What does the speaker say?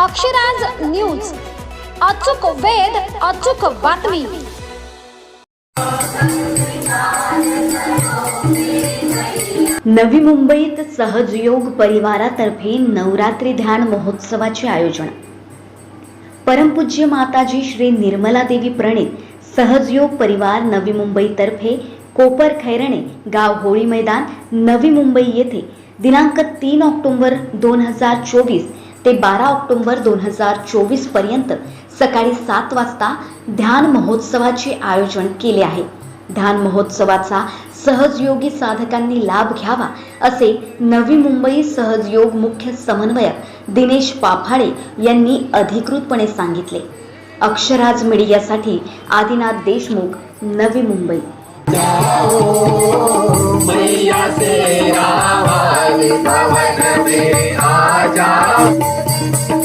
Akshraj news. अचूक वेध अचूक बातमी. नवी मुंबईत सहजयोग परिवारातर्फे नवरात्री ध्यान महोत्सवाचे आयोजन. परमपूज्य माताजी श्री निर्मला देवी प्रणित सहजयोग परिवार नवी मुंबईतर्फे कोपर खैरणे गाव होळी मैदान नवी मुंबई येथे दिनांक तीन ऑक्टोबर दोन हजार चोवीस ते बारा ऑक्टोबर दोन हजार चोवीसपर्यंत सकाळी सात वाजता ध्यान महोत्सवाचे आयोजन केले आहे. ध्यान महोत्सवाचा सहजयोगी साधकांनी लाभ घ्यावा असे नवी मुंबई सहजयोग मुख्य समन्वयक दिनेश पाफाळे यांनी अधिकृतपणे सांगितले. अक्षराज मीडियासाठी आदिनाथ देशमुख नवी मुंबई. मैया से रावा 假